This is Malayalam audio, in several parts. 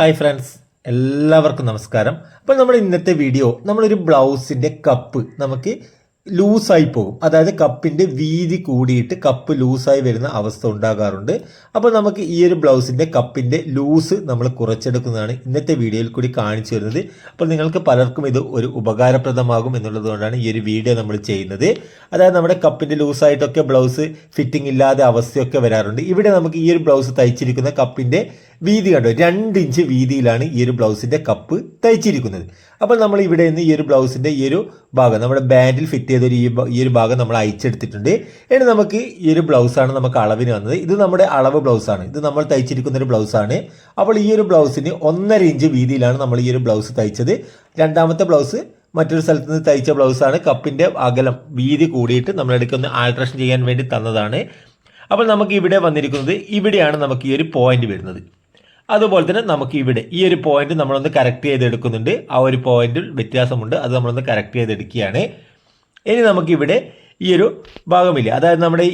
Hi friends. എല്ലാവർക്കും നമസ്കാരം. അപ്പോൾ നമ്മൾ ഇന്നത്തെ വീഡിയോ നമ്മളൊരു ബ്ലൗസിന്റെ കപ്പ് നമുക്ക് ലൂസായി പോകും. അതായത് കപ്പിന്റെ വീതി കൂടിയിട്ട് കപ്പ് ലൂസായി വരുന്ന അവസ്ഥ ഉണ്ടാകാറുണ്ട്. അപ്പോൾ നമുക്ക് ഈ ഒരു ബ്ലൗസിന്റെ കപ്പിന്റെ ലൂസ് നമ്മൾ കുറച്ചെടുക്കുന്നതാണ് ഇന്നത്തെ വീഡിയോയിൽ കൂടി കാണിച്ചു വരുന്നത് അപ്പോൾ നിങ്ങൾക്ക് പലർക്കും ഇത് ഒരു ഉപകാരപ്രദമാകും എന്നുള്ളതുകൊണ്ടാണ് ഈ ഒരു വീഡിയോ നമ്മൾ ചെയ്യുന്നത്. അതായത് നമ്മുടെ കപ്പിന്റെ ലൂസായിട്ടൊക്കെ ബ്ലൗസ് ഫിറ്റിംഗ് ഇല്ലാതെ അവസ്ഥയൊക്കെ വരാറുണ്ട്. ഇവിടെ നമുക്ക് ഈ ഒരു ബ്ലൗസ് തയ്ച്ചിരിക്കുന്ന കപ്പിന്റെ വീതി കണ്ടോ? രണ്ട് ഇഞ്ച് വീതിയിലാണ് ഈ ഒരു ബ്ലൗസിന്റെ കപ്പ് തയ്ച്ചിരിക്കുന്നത്. അപ്പോൾ നമ്മൾ ഇവിടെ നിന്ന് ഈ ഒരു ബ്ലൗസിന്റെ ഈ ഒരു ഭാഗം നമ്മുടെ ബാൻഡിൽ ഫിറ്റ് ചെയ്തൊരു ഈ ഒരു ഭാഗം നമ്മൾ അയച്ചെടുത്തിട്ടുണ്ട്. ഇനി നമുക്ക് ഈ ഒരു ബ്ലൗസാണ് നമുക്ക് അളവിന് വന്നത്. ഇത് നമ്മുടെ അളവ് ബ്ലൗസാണ് ഇത് നമ്മൾ തയ്ച്ചിരിക്കുന്ന ഒരു ബ്ലൗസാണ് അപ്പോൾ ഈ ഒരു ബ്ലൗസിന് ഒന്നര ഇഞ്ച് വീതിയിലാണ് നമ്മൾ ഈ ഒരു ബ്ലൗസ് തയ്ച്ചത്. രണ്ടാമത്തെ ബ്ലൗസ് മറ്റൊരു സ്ഥലത്ത് നിന്ന് തയ്ച്ച ബ്ലൗസാണ് കപ്പിന്റെ അകലം വീതി കൂടിയിട്ട് നമ്മളെടുക്ക് ഒന്ന് ആൾട്രേഷൻ ചെയ്യാൻ വേണ്ടി തന്നതാണ്. അപ്പോൾ നമുക്ക് ഇവിടെ വന്നിരിക്കുന്നത് ഇവിടെയാണ് നമുക്ക് ഈ ഒരു പോയിന്റ് വരുന്നത്. അതുപോലെ തന്നെ നമുക്ക് ഇവിടെ ഈ ഒരു പോയിന്റ് നമ്മളൊന്ന് കറക്റ്റ് ചെയ്തെടുക്കുന്നുണ്ട്. ആ ഒരു പോയിന്റിൽ വ്യത്യാസമുണ്ട്. അത് നമ്മളൊന്ന് കറക്റ്റ് ചെയ്തെടുക്കുകയാണ്. ഇനി നമുക്കിവിടെ ഈ ഒരു ഭാഗമില്ല? അതായത് നമ്മുടെ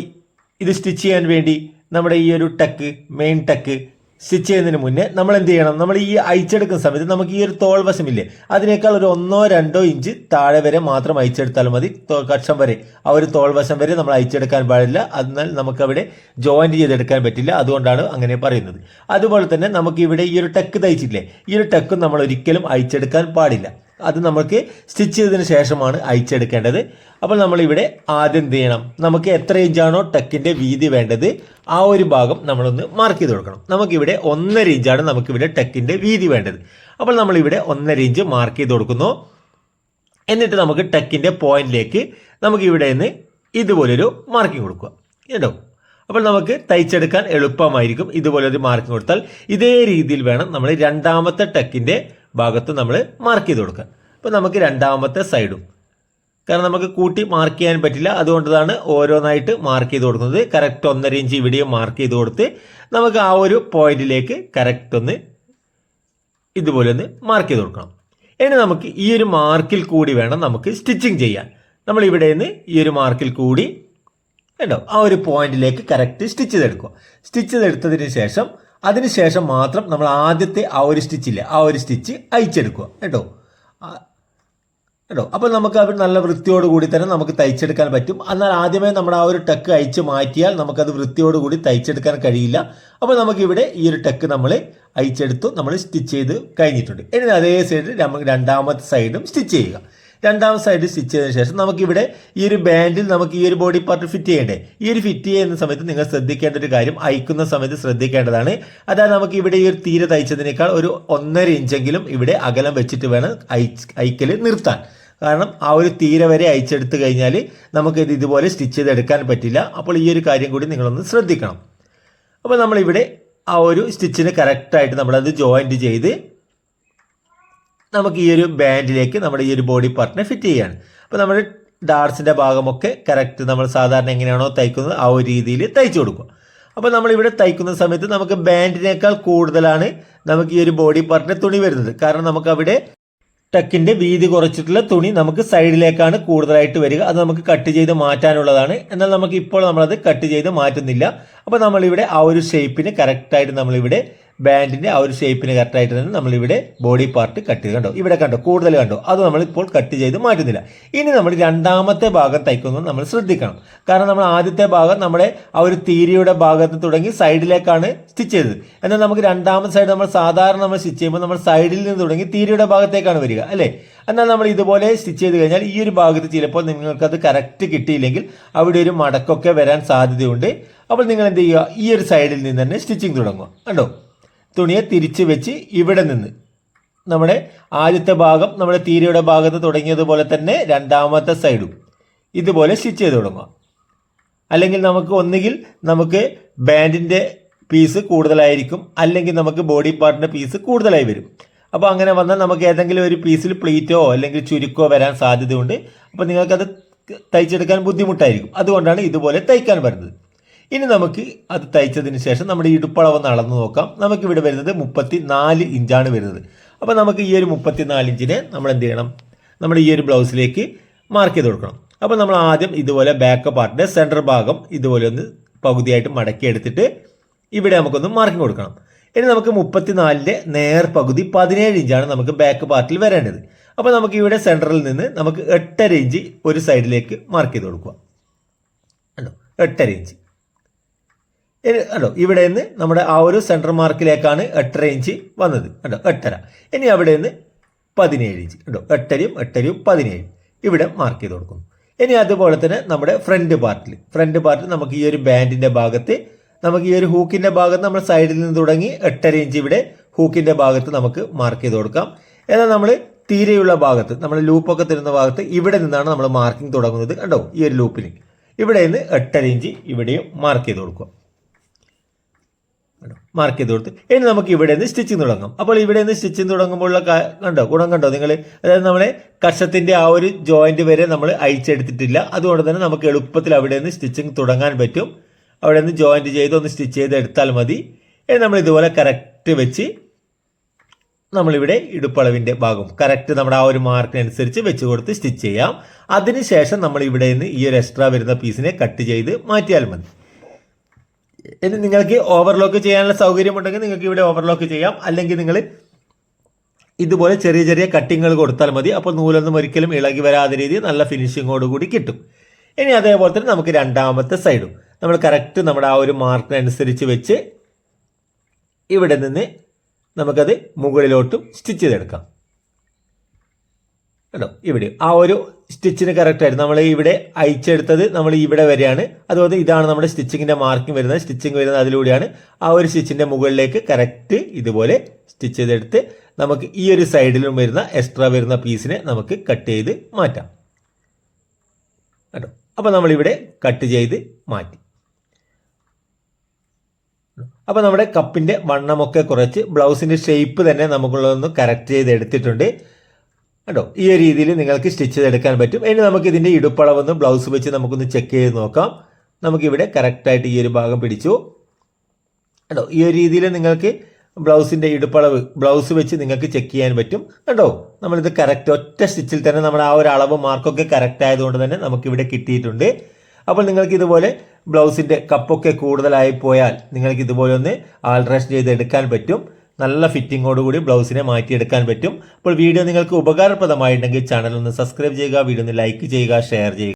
ഇത് സ്റ്റിച്ച് ചെയ്യാൻ വേണ്ടി നമ്മുടെ ഈ ഒരു ടക്ക് മെയിൻ ടക്ക് സ്റ്റിച്ച് ചെയ്യുന്നതിന് മുന്നേ നമ്മൾ എന്ത് ചെയ്യണം നമ്മൾ ഈ അയച്ചെടുക്കുന്ന സമയത്ത് നമുക്ക് ഈ ഒരു തോൾ വശമില്ലേ അതിനേക്കാൾ ഒരു ഒന്നോ രണ്ടോ ഇഞ്ച് താഴെ വരെ മാത്രം അയച്ചെടുത്താൽ മതി. കക്ഷം വരെ. ആ ഒരു തോൾവശം വരെ നമ്മൾ അയച്ചെടുക്കാൻ പാടില്ല. എന്നാൽ നമുക്ക് അവിടെ ജോയിന്റ് ചെയ്തെടുക്കാൻ പറ്റില്ല. അതുകൊണ്ടാണ് അങ്ങനെ പറയുന്നത്. അതുപോലെ തന്നെ നമുക്ക് ഇവിടെ ഈ ഒരു ടെക്ക് തയ്ച്ചില്ലേ ഈ ഒരു ടെക്കും നമ്മൾ ഒരിക്കലും അയച്ചെടുക്കാൻ പാടില്ല. അത് നമുക്ക് സ്റ്റിച്ച് ചെയ്തതിന് ശേഷമാണ് അയച്ചെടുക്കേണ്ടത് അപ്പോൾ നമ്മളിവിടെ ആദ്യം എന്ത് ചെയ്യണം? നമുക്ക് എത്ര ഇഞ്ചാണോ ടെക്കിന്റെ വീതി വേണ്ടത് ആ ഒരു ഭാഗം നമ്മളൊന്ന് മാർക്ക് ചെയ്ത് കൊടുക്കണം. നമുക്കിവിടെ ഒന്നര ഇഞ്ചാണ് നമുക്കിവിടെ ടെക്കിന്റെ വീതി വേണ്ടത്. അപ്പോൾ നമ്മളിവിടെ ഒന്നര ഇഞ്ച് മാർക്ക് ചെയ്ത് കൊടുക്കുന്നു. എന്നിട്ട് നമുക്ക് ടെക്കിന്റെ പോയിന്റിലേക്ക് നമുക്കിവിടെ നിന്ന് ഇതുപോലൊരു മാർക്കിംഗ് കൊടുക്കുക. കേട്ടോ? അപ്പോൾ നമുക്ക് തയ്ച്ചെടുക്കാൻ എളുപ്പമായിരിക്കും ഇതുപോലൊരു മാർക്കിംഗ് കൊടുത്താൽ. ഇതേ രീതിയിൽ വേണം നമ്മൾ രണ്ടാമത്തെ ടെക്കിന്റെ ഭാഗത്ത് നമ്മൾ മാർക്ക് ചെയ്ത് കൊടുക്കുക. അപ്പോൾ നമുക്ക് രണ്ടാമത്തെ സൈഡും കാരണം നമുക്ക് കൂട്ടി മാർക്ക് ചെയ്യാൻ പറ്റില്ല. അതുകൊണ്ടതാണ് ഓരോന്നായിട്ട് മാർക്ക് ചെയ്ത് കൊടുക്കുന്നത്. കറക്റ്റ് ഒന്നര ഇഞ്ച് ഇവിടെയും മാർക്ക് ചെയ്ത് കൊടുത്ത് നമുക്ക് ആ ഒരു പോയിന്റിലേക്ക് കറക്റ്റ് ഒന്ന് ഇതുപോലെ ഒന്ന് മാർക്ക് ചെയ്ത് കൊടുക്കണം. ഇനി നമുക്ക് ഈ ഒരു മാർക്കിൽ കൂടി വേണം നമുക്ക് സ്റ്റിച്ചിങ് ചെയ്യാൻ. നമ്മൾ ഇവിടെ നിന്ന് ഈ ഒരു മാർക്കിൽ കൂടി കേട്ടോ ആ ഒരു പോയിന്റിലേക്ക് കറക്റ്റ് സ്റ്റിച്ച് ചെയ്തെടുക്കുക. സ്റ്റിച്ച് ചെയ്തെടുത്തതിന് ശേഷം അതിന് ശേഷം മാത്രം നമ്മൾ ആദ്യത്തെ ആ ഒരു സ്റ്റിച്ചില്ല ആ ഒരു സ്റ്റിച്ച് അയച്ചെടുക്കുക കേട്ടോ? കേട്ടോ? അപ്പോൾ നമുക്ക് അവർ നല്ല വൃത്തിയോട് കൂടി തന്നെ നമുക്ക് തയ്ച്ചെടുക്കാൻ പറ്റും. എന്നാൽ ആദ്യമേ നമ്മൾ ആ ഒരു ടെക്ക് അയച്ച് മാറ്റിയാൽ നമുക്കത് വൃത്തിയോട് കൂടി തയ്ച്ചെടുക്കാൻ കഴിയില്ല. അപ്പോൾ നമുക്കിവിടെ ഈ ഒരു ടെക്ക് നമ്മൾ അയച്ചെടുത്തു നമ്മൾ സ്റ്റിച്ച് ചെയ്ത് കഴിഞ്ഞിട്ടുണ്ട്. ഇനി അതേ സൈഡിൽ നമുക്ക് രണ്ടാമത്തെ സൈഡും സ്റ്റിച്ച് ചെയ്യുക. രണ്ടാമത്തെ സൈഡ് സ്റ്റിച്ച് ചെയ്തതിനു ശേഷം നമുക്കിവിടെ ഈ ഒരു ബാൻഡിൽ നമുക്ക് ഈ ഒരു ബോഡി പാർട്ട് ഫിറ്റ് ചെയ്യേണ്ടേ? ഈ ഒരു ഫിറ്റ് ചെയ്യുന്ന സമയത്ത് നിങ്ങൾ ശ്രദ്ധിക്കേണ്ട ഒരു കാര്യം അയക്കുന്ന സമയത്ത് ശ്രദ്ധിക്കേണ്ടതാണ്. അതായത് നമുക്ക് ഇവിടെ ഈ ഒരു തീരെ തയ്ച്ചതിനേക്കാൾ ഒരു ഒന്നര ഇഞ്ചെങ്കിലും ഇവിടെ അകലം വെച്ചിട്ട് വേണം അയക്കൽ നിർത്താൻ. കാരണം ആ ഒരു തീരെ വരെ അയച്ചെടുത്ത് കഴിഞ്ഞാൽ നമുക്ക് ഇത് ഇതുപോലെ സ്റ്റിച്ച് ചെയ്തെടുക്കാൻ പറ്റില്ല. അപ്പോൾ ഈ ഒരു കാര്യം കൂടി നിങ്ങളൊന്ന് ശ്രദ്ധിക്കണം. അപ്പോൾ നമ്മളിവിടെ ആ ഒരു സ്റ്റിച്ചിന് കറക്റ്റായിട്ട് നമ്മളത് ജോയിന്റ് ചെയ്ത് നമുക്ക് ഈ ഒരു ബാൻഡിലേക്ക് നമ്മുടെ ഈ ഒരു ബോഡി പാർട്ടിനെ ഫിറ്റ് ചെയ്യാണ്. അപ്പോൾ നമ്മുടെ ഡാർസിന്റെ ഭാഗമൊക്കെ കറക്റ്റ് നമ്മൾ സാധാരണ എങ്ങനെയാണോ തയ്ക്കുന്നത് ആ ഒരു രീതിയിൽ തയ്ച്ചു കൊടുക്കുക. അപ്പോൾ നമ്മളിവിടെ തയ്ക്കുന്ന സമയത്ത് നമുക്ക് ബാൻഡിനേക്കാൾ കൂടുതലാണ് നമുക്ക് ഈ ഒരു ബോഡി പാർട്ടിന്റെ തുണി വരുന്നത്. കാരണം നമുക്ക് അവിടെ ടെക്കിന്റെ വീതി കുറച്ചിട്ടുള്ള തുണി നമുക്ക് സൈഡിലേക്കാണ് കൂടുതലായിട്ട് വരിക. അത് നമുക്ക് കട്ട് ചെയ്ത് മാറ്റാനുള്ളതാണ്. എന്നാൽ നമുക്ക് ഇപ്പോൾ നമ്മളത് കട്ട് ചെയ്ത് മാറ്റുന്നില്ല. അപ്പോൾ നമ്മളിവിടെ ആ ഒരു ഷേപ്പിന് കറക്റ്റായിട്ട് നമ്മളിവിടെ ബാൻഡിന്റെ ആ ഒരു ഷേപ്പിന് കറക്റ്റായിട്ട് തന്നെ നമ്മളിവിടെ ബോഡി പാർട്ട് കട്ട് ചെയ്ത് കണ്ടോ? ഇവിടെ കണ്ടോ? കൂടുതൽ കണ്ടോ? അത് നമ്മൾ ഇപ്പോൾ കട്ട് ചെയ്ത് മാറ്റുന്നില്ല. ഇനി നമ്മൾ രണ്ടാമത്തെ ഭാഗം തയ്ക്കുന്നത് നമ്മൾ ശ്രദ്ധിക്കണം. കാരണം നമ്മൾ ആദ്യത്തെ ഭാഗം നമ്മുടെ ആ ഒരു തീരിയുടെ ഭാഗത്ത് തുടങ്ങി സൈഡിലേക്കാണ് സ്റ്റിച്ച് ചെയ്തത്. എന്നാൽ നമുക്ക് രണ്ടാമത്തെ സൈഡ് നമ്മൾ സാധാരണ നമ്മൾ സ്റ്റിച്ച് ചെയ്യുമ്പോൾ നമ്മൾ സൈഡിൽ നിന്ന് തുടങ്ങി തീരിയുടെ ഭാഗത്തേക്കാണ് വരിക അല്ലേ? എന്നാൽ നമ്മൾ ഇതുപോലെ സ്റ്റിച്ച് ചെയ്ത് കഴിഞ്ഞാൽ ഈ ഒരു ഭാഗത്ത് ചിലപ്പോൾ നിങ്ങൾക്കത് കറക്റ്റ് കിട്ടിയില്ലെങ്കിൽ അവിടെ ഒരു മടക്കൊക്കെ വരാൻ സാധ്യതയുണ്ട്. അപ്പോൾ നിങ്ങൾ എന്ത് ചെയ്യുക? ഈ ഒരു സൈഡിൽ നിന്ന് തന്നെ സ്റ്റിച്ചിങ് തുടങ്ങുക. കണ്ടോ? തുണിയെ തിരിച്ച് വെച്ച് ഇവിടെ നിന്ന്. നമ്മുടെ ആദ്യത്തെ ഭാഗം നമ്മുടെ തീരയുടെ ഭാഗത്ത് തുടങ്ങിയതുപോലെ തന്നെ രണ്ടാമത്തെ സൈഡും ഇതുപോലെ സ്റ്റിച്ച് ചെയ്ത് തുടങ്ങുക. അല്ലെങ്കിൽ നമുക്ക് ഒന്നുകിൽ നമുക്ക് ബാൻഡിന്റെ പീസ് കൂടുതലായിരിക്കും അല്ലെങ്കിൽ നമുക്ക് ബോഡി പാർട്ടിന്റെ പീസ് കൂടുതലായി വരും. അപ്പോൾ അങ്ങനെ വന്നാൽ നമുക്ക് ഏതെങ്കിലും ഒരു പീസിൽ പ്ലീറ്റോ അല്ലെങ്കിൽ ചുരുക്കോ വരാൻ സാധ്യതയുണ്ട്. അപ്പോൾ നിങ്ങൾക്കത് തയ്ച്ചെടുക്കാൻ ബുദ്ധിമുട്ടായിരിക്കും. അതുകൊണ്ടാണ് ഇതുപോലെ തയ്ക്കാൻ വരുന്നത്. ഇനി നമുക്ക് അത് തയ്ച്ചതിന് ശേഷം നമ്മുടെ ഇടുപ്പളവ് അളന്ന് നോക്കാം. നമുക്ക് ഇവിടെ വരുന്നത് മുപ്പത്തി നാല് ഇഞ്ചാണ് വരുന്നത്. അപ്പോൾ നമുക്ക് ഈ ഒരു മുപ്പത്തി നാല് ഇഞ്ചിനെ നമ്മൾ എന്ത് ചെയ്യണം? നമ്മുടെ ഈ ഒരു ബ്ലൗസിലേക്ക് മാർക്ക് ചെയ്ത് കൊടുക്കണം. അപ്പോൾ നമ്മൾ ആദ്യം ഇതുപോലെ ബാക്ക് പാർട്ടിന്റെ സെന്റർ ഭാഗം ഇതുപോലെ ഒന്ന് പകുതിയായിട്ട് മടക്കി എടുത്തിട്ട് ഇവിടെ നമുക്കൊന്ന് മാർക്കിംഗ് കൊടുക്കണം. ഇനി നമുക്ക് മുപ്പത്തിനാലിന്റെ നേർ പകുതി പതിനേഴ് ഇഞ്ചാണ് നമുക്ക് ബാക്ക് പാർട്ടിൽ വരേണ്ടത്. അപ്പോൾ നമുക്ക് ഇവിടെ സെന്ററിൽ നിന്ന് നമുക്ക് എട്ടര ഇഞ്ച് ഒരു സൈഡിലേക്ക് മാർക്ക് ചെയ്ത് കൊടുക്കുക. എട്ടര ഇഞ്ച്. കണ്ടോ ഇവിടെ നിന്ന് നമ്മുടെ ആ ഒരു സെൻട്രൽ മാർക്കിലേക്കാണ് എട്ടര ഇഞ്ച് വന്നത്. കണ്ടോ എട്ടര. ഇനി അവിടെ നിന്ന് പതിനേഴ് ഇഞ്ച് കണ്ടോ എട്ടരയും എട്ടരയും പതിനേഴ്. ഇവിടെ മാർക്ക് ചെയ്ത് കൊടുക്കുന്നു. ഇനി അതുപോലെ തന്നെ നമ്മുടെ ഫ്രണ്ട് പാർട്ടിൽ ഫ്രണ്ട് പാർട്ടിൽ നമുക്ക് ഈ ഒരു ബാൻഡിന്റെ ഭാഗത്ത് നമുക്ക് ഈ ഒരു ഹൂക്കിന്റെ ഭാഗത്ത് നമ്മൾ സൈഡിൽ നിന്ന് തുടങ്ങി എട്ടര ഇഞ്ച് ഇവിടെ ഹൂക്കിന്റെ ഭാഗത്ത് നമുക്ക് മാർക്ക് ചെയ്ത് കൊടുക്കാം. എന്നാൽ നമ്മൾ തീരെയുള്ള ഭാഗത്ത് നമ്മൾ ലൂപ്പൊക്കെ തരുന്ന ഭാഗത്ത് ഇവിടെ നിന്നാണ് നമ്മൾ മാർക്കിംഗ് തുടങ്ങുന്നത്. കണ്ടോ ഈ ഒരു ലൂപ്പിന് ഇവിടെ നിന്ന് എട്ടര ഇഞ്ച് ഇവിടെയും മാർക്ക് ചെയ്ത് കൊടുക്കുക. മാർക്ക് ചെയ്ത് കൊടുത്ത്. ഇനി നമുക്ക് ഇവിടെ നിന്ന് സ്റ്റിച്ചിങ് തുടങ്ങാം. അപ്പോൾ ഇവിടെ നിന്ന് സ്റ്റിച്ചിങ് തുടങ്ങുമ്പോഴുള്ള കണ്ടോ ഗുണം കണ്ടോ നിങ്ങൾ അതായത് നമ്മളെ കഷത്തിന്റെ ആ ഒരു ജോയിന്റ് വരെ നമ്മൾ അഴിച്ചെടുത്തിട്ടില്ല. അതുകൊണ്ട് തന്നെ നമുക്ക് എളുപ്പത്തിൽ അവിടെ നിന്ന് സ്റ്റിച്ചിങ് തുടങ്ങാൻ പറ്റും. അവിടെ നിന്ന് ജോയിന്റ് ചെയ്ത് ഒന്ന് സ്റ്റിച്ച് ചെയ്ത് എടുത്താൽ മതി. ഇനി നമ്മൾ ഇതുപോലെ കറക്റ്റ് വെച്ച് നമ്മളിവിടെ ഇടുപ്പളവിന്റെ ഭാഗം കറക്റ്റ് നമ്മുടെ ആ ഒരു മാർക്കിനനുസരിച്ച് വെച്ച് കൊടുത്ത് സ്റ്റിച്ച് ചെയ്യാം. അതിനുശേഷം നമ്മൾ ഇവിടെ നിന്ന് ഈ ഒരു എക്സ്ട്രാ വരുന്ന പീസിനെ കട്ട് ചെയ്ത് മാറ്റിയാൽ മതി. ഇനി നിങ്ങൾക്ക് ഓവർലോക്ക് ചെയ്യാനുള്ള സൗകര്യമുണ്ടെങ്കിൽ നിങ്ങൾക്ക് ഇവിടെ ഓവർലോക്ക് ചെയ്യാം. അല്ലെങ്കിൽ നിങ്ങൾ ഇതുപോലെ ചെറിയ ചെറിയ കട്ടിങ്ങുകൾ കൊടുത്താൽ മതി. അപ്പോൾ നൂലൊന്നും ഒരിക്കലും ഇളകി വരാതെ രീതിയിൽ നല്ല ഫിനിഷിങ്ങോട് കൂടി കിട്ടും. ഇനി അതേപോലെ തന്നെ നമുക്ക് രണ്ടാമത്തെ സൈഡും നമ്മൾ കറക്റ്റ് നമ്മുടെ ആ ഒരു മാർക്കിനനുസരിച്ച് വെച്ച് ഇവിടെ നിന്ന് നമുക്കത് മുകളിലോട്ടും സ്റ്റിച്ച് ചെയ്തെടുക്കാം. കേട്ടോ ഇവിടെ. ആ ഒരു സ്റ്റിച്ചിന് കറക്റ്റ് ആയിട്ട് നമ്മൾ ഇവിടെ അയച്ചെടുത്തത് നമ്മൾ ഇവിടെ വരെയാണ്. അതുപോലെ ഇതാണ് നമ്മുടെ സ്റ്റിച്ചിങ്ങിന്റെ മാർക്കിംഗ് വരുന്നത്. സ്റ്റിച്ചിങ് വരുന്നത് അതിലൂടെയാണ്. ആ ഒരു സ്റ്റിച്ചിന്റെ മുകളിലേക്ക് കറക്റ്റ് ഇതുപോലെ സ്റ്റിച്ച് ചെയ്തെടുത്ത് നമുക്ക് ഈ ഒരു സൈഡിലും വരുന്ന എക്സ്ട്രാ വരുന്ന പീസിനെ നമുക്ക് കട്ട് ചെയ്ത് മാറ്റാം. കേട്ടോ അപ്പോൾ നമ്മളിവിടെ കട്ട് ചെയ്ത് മാറ്റി. അപ്പോൾ നമ്മുടെ കപ്പിന്റെ വണ്ണമൊക്കെ കുറച്ച് ബ്ലൗസിന്റെ ഷേപ്പ് തന്നെ നമുക്കുള്ളതൊന്ന് കറക്റ്റ് ചെയ്ത് എടുത്തിട്ടുണ്ട് കേട്ടോ ഈ ഒരു രീതിയിൽ നിങ്ങൾക്ക് സ്റ്റിച്ച് ചെയ്തെടുക്കാൻ പറ്റും. ഇനി നമുക്ക് ഇതിന്റെ ഇടുപ്പളവൊന്ന് ബ്ലൗസ് വെച്ച് നമുക്കൊന്ന് ചെക്ക് ചെയ്ത് നോക്കാം. നമുക്കിവിടെ കറക്റ്റായിട്ട് ഈ ഒരു ഭാഗം പിടിച്ചു. കണ്ടോ? ഈ ഒരു രീതിയിൽ നിങ്ങൾക്ക് ബ്ലൗസിന്റെ ഇടുപ്പളവ് ബ്ലൗസ് വെച്ച് നിങ്ങൾക്ക് ചെക്ക് ചെയ്യാൻ പറ്റും. കേട്ടോ നമ്മളിത് കറക്റ്റ് ഒറ്റ സ്റ്റിച്ചിൽ തന്നെ നമ്മുടെ ആ ഒരു അളവ് മാർക്കൊക്കെ കറക്റ്റ് ആയതുകൊണ്ട് തന്നെ നമുക്കിവിടെ കിട്ടിയിട്ടുണ്ട്. അപ്പോൾ നിങ്ങൾക്ക് ഇതുപോലെ ബ്ലൗസിന്റെ കപ്പൊക്കെ കൂടുതലായി പോയാൽ നിങ്ങൾക്ക് ഇതുപോലെ ഒന്ന് ആൾട്രേഷൻ ചെയ്ത് എടുക്കാൻ പറ്റും. നല്ല ഫിറ്റിങ്ങോടുകൂടി ബ്ലൗസിനെ മാറ്റിയെടുക്കാൻ പറ്റും. അപ്പോൾ വീഡിയോ നിങ്ങൾക്ക് ഉപകാരപ്രദമായിട്ടുണ്ടെങ്കിൽ ചാനൽ ഒന്ന് സബ്സ്ക്രൈബ് ചെയ്യുക വീഡിയോ ഒന്ന് ലൈക്ക് ചെയ്യുക ഷെയർ ചെയ്യുക.